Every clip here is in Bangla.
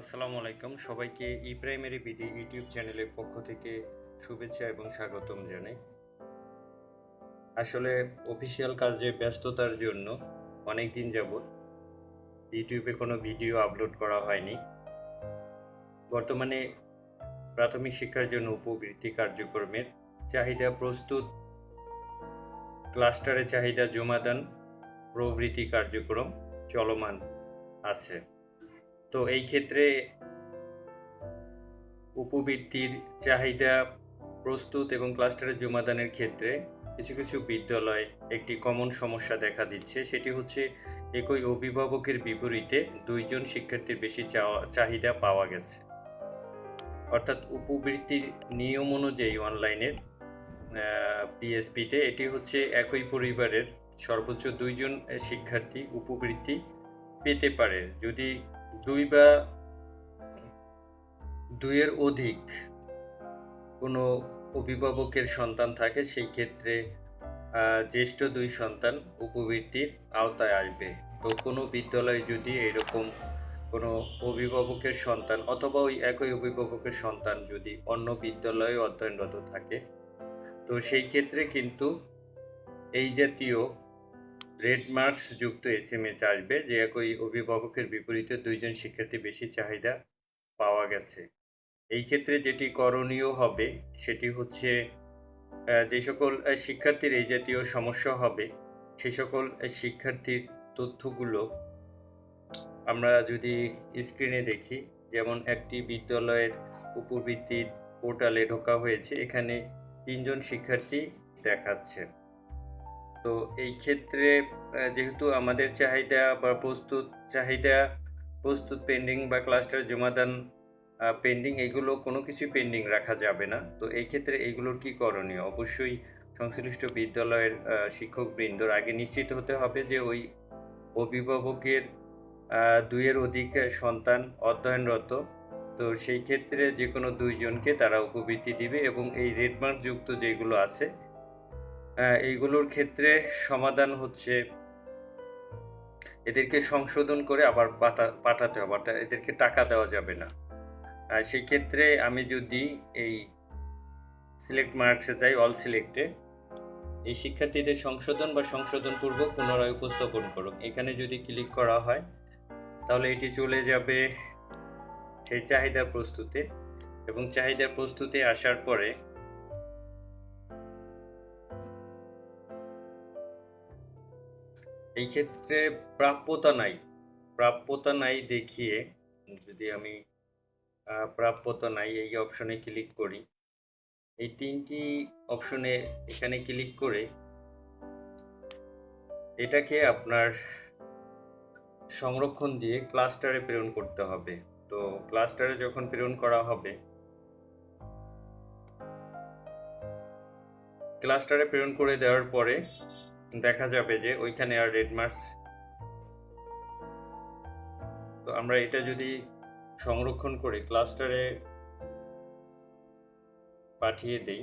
আসসালামু আলাইকুম। সবাইকে ই প্রাইমারি বিডি ইউটিউব চ্যানেলের পক্ষ থেকে শুভেচ্ছা এবং স্বাগতম জানাই। আসলে অফিসিয়াল কাজে ব্যস্ততার জন্য অনেক দিন যাবৎ ইউটিউবে কোনো ভিডিও আপলোড করা হয়নি। বর্তমানে প্রাথমিক শিক্ষার জন্য উপবৃত্তি কার্যক্রমের চাহিদা প্রস্তুত। ক্লাস্টারে চাহিদা জমাদান প্রবৃত্তি কার্যক্রম চলমান আছে। তো এই ক্ষেত্রে উপবৃত্তির চাহিদা প্রস্তুত এবং ক্লাস্টারের জমাদানের ক্ষেত্রে কিছু কিছু বিদ্যালয় একটি কমন সমস্যা দেখা দিচ্ছে। সেটি হচ্ছে একই অভিভাবকের বিপরীতে দুইজন শিক্ষার্থীর বেশি চাহিদা পাওয়া গেছে। অর্থাৎ উপবৃত্তির নিয়ম অনুযায়ী অনলাইনের পিএসপিতে এটি হচ্ছে একই পরিবারের সর্বোচ্চ দুইজন শিক্ষার্থী উপবৃত্তি পেতে পারে। যদি দুই বা দুইয়ের অধিক কোনো অভিভাবকের সন্তান থাকে, সেই ক্ষেত্রে জ্যেষ্ঠ দুই সন্তান উপবৃত্তির আওতায় আসবে। তো কোনো বিদ্যালয়ে যদি এরকম কোনো অভিভাবকের সন্তান অথবা ওই একই অভিভাবকের সন্তান যদি অন্য বিদ্যালয়ে অধ্যয়নরত থাকে, তো সেই ক্ষেত্রে কিন্তু এই জাতীয় রেড মার্কস যুক্ত এস এম এস আসবে, যে একই অভিভাবকের বিপরীতে দুইজন শিক্ষার্থী বেশি চাহিদা পাওয়া গেছে। এই ক্ষেত্রে যেটি করণীয় হবে, সেটি হচ্ছে যে সকল শিক্ষার্থীর এই জাতীয় সমস্যা হবে, সে সকল শিক্ষার্থীর তথ্যগুলো আমরা যদি স্ক্রিনে দেখি, যেমন একটি বিদ্যালয়ের উপবৃত্তির পোর্টালে ঢোকা হয়েছে, এখানে তিনজন শিক্ষার্থী দেখাচ্ছে। তো এই ক্ষেত্রে যেহেতু আমাদের চাহিদা বা প্রস্তুত চাহিদা, প্রস্তুত পেন্ডিং বা ক্লাস্টার জমাদান পেন্ডিং এগুলো কোনো কিছু পেন্ডিং রাখা যাবে না। তো এই ক্ষেত্রে এইগুলোর কি করণীয়? অবশ্যই সংশ্লিষ্ট বিদ্যালয়ের শিক্ষকবৃন্দর আগে নিশ্চিত হতে হবে যে ওই অভিভাবকের দুইয়ের অধিক সন্তান অধ্যয়নরত। তো সেই ক্ষেত্রে যে কোনো দুইজনকে তারা উপবৃত্তি দিবে এবং এই রেডমার্ক যুক্ত যেগুলো আছে এইগুলোর ক্ষেত্রে সমাধান হচ্ছে এদেরকে সংশোধন করে আবার পাঠাতে হবে, অর্থাৎ এদেরকে টাকা দেওয়া যাবে না। আর সেই ক্ষেত্রে আমি যদি এই সিলেক্ট মার্কসে যাই অল সিলেক্টে এই শিক্ষার্থীদের সংশোধন বা সংশোধনপূর্বক পুনরায় উপস্থাপন করুন। এখানে যদি ক্লিক করা হয়, তাহলে এটি চলে যাবে সেই চাহিদা প্রস্তুতে। এবং চাহিদা প্রস্তুতে আসার পরে এই ক্ষেত্রে প্রাপ্যতা নাই। প্রাপ্যতা নাই দেখিয়ে যদি আমি প্রাপ্যতা নাই এই অপশনে ক্লিক করি। এই তিনটি অপশনে এখানে ক্লিক করে এটাকে আপনার সংরক্ষণ দিয়ে ক্লাস্টারে প্রেরণ করতে হবে। তো ক্লাস্টারে যখন প্রেরণ করা হবে, ক্লাস্টারে প্রেরণ করে দেওয়ার পরে দেখা যাবে যে ওইখানে আর রেড মার্কস তো আমরা এটা যদি সংরক্ষণ করে ক্লাস্টারে পাঠিয়ে দেই।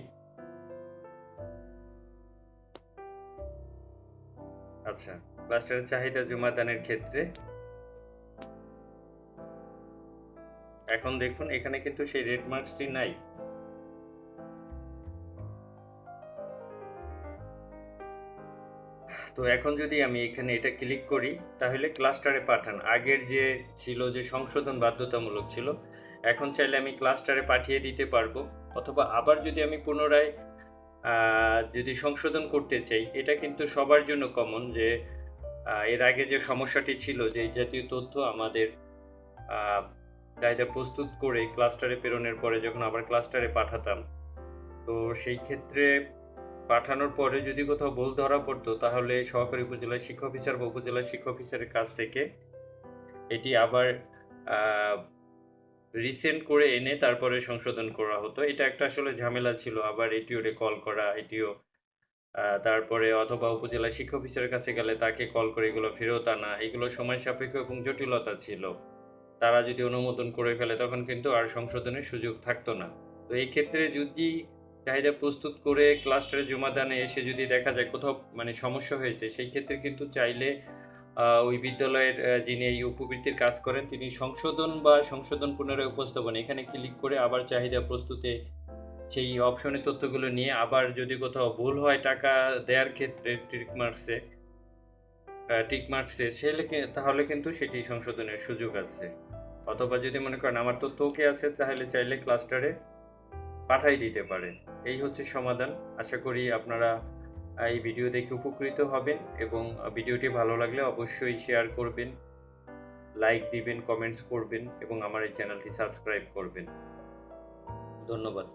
আচ্ছা ক্লাস্টারের চাহিদা জমাদানের ক্ষেত্রে। এখন দেখুন, এখানে কিন্তু সেই রেড মার্কসটি নাই। তো এখন যদি আমি এখানে এটা ক্লিক করি, তাহলে ক্লাস্টারে পাঠান। আগের যে ছিল যে সংশোধন বাধ্যতামূলক ছিল, এখন চাইলে আমি ক্লাস্টারে পাঠিয়ে দিতে পারব। অথবা আবার যদি আমি পুনরায় যদি সংশোধন করতে চাই, এটা কিন্তু সবার জন্য কমন যে এর আগে যে সমস্যাটি ছিল যে জাতীয় তথ্য আমাদের চাহিদা প্রস্তুত করে ক্লাস্টারে প্রেরণের পরে যখন আবার ক্লাস্টারে পাঠাতাম, তো সেই ক্ষেত্রে পাঠানোর পরে যদি কোথাও ভুল ধরা পড়তো, তাহলে সহকারী উপজেলা শিক্ষা অফিসার বা উপজেলা শিক্ষা অফিসারের কাছ থেকে এটি আবার রিসেন্ট করে এনে তারপরে সংশোধন করা হতো। এটা একটা আসলে ঝামেলা ছিল। আবার এটিওরে কল করা, এটিও তারপরে অথবা উপজেলা শিক্ষা অফিসারের কাছে গেলে তাকে কল করে এগুলো ফেরত আনা, এগুলো সময় সাপেক্ষ এবং জটিলতা ছিল। তারা যদি অনুমোদন করে ফেলে, তখন কিন্তু আর সংশোধনের সুযোগ থাকতো না। তো এই ক্ষেত্রে যদি চাহিদা প্রস্তুত করে ক্লাস্টারে জমাদানে এসে যদি দেখা যায় কোথাও মানে সমস্যা হয়েছে, সেই ক্ষেত্রে কিন্তু চাইলে ওই বিদ্যালয়ের যিনি এই উপবৃত্তির কাজ করেন, তিনি সংশোধন বা সংশোধন পুনরায় উপস্থাপন। এখানে ক্লিক করে আবার চাহিদা প্রস্তুতে সেই অপশনের তথ্যগুলো নিয়ে আবার যদি কোথাও ভুল হয় টাকা দেওয়ার ক্ষেত্রে টিক মার্কসে টিক মার্কসে কি- তাহলে কিন্তু সেটি সংশোধনের সুযোগ আছে। অথবা যদি মনে করেন আমার তথ্য ওকে আছে, তাহলে চাইলে ক্লাস্টারে পাঠাই দিতে পারেন। এই হচ্ছে সমাধান। আশা করি আপনারা এই ভিডিও দেখে উপকৃত হবেন এবং ভিডিওটি ভালো লাগলে অবশ্যই শেয়ার করবেন লাইক দিবেন কমেন্টস করবেন এবং আমার এই চ্যানেলটি সাবস্ক্রাইব করবেন। ধন্যবাদ।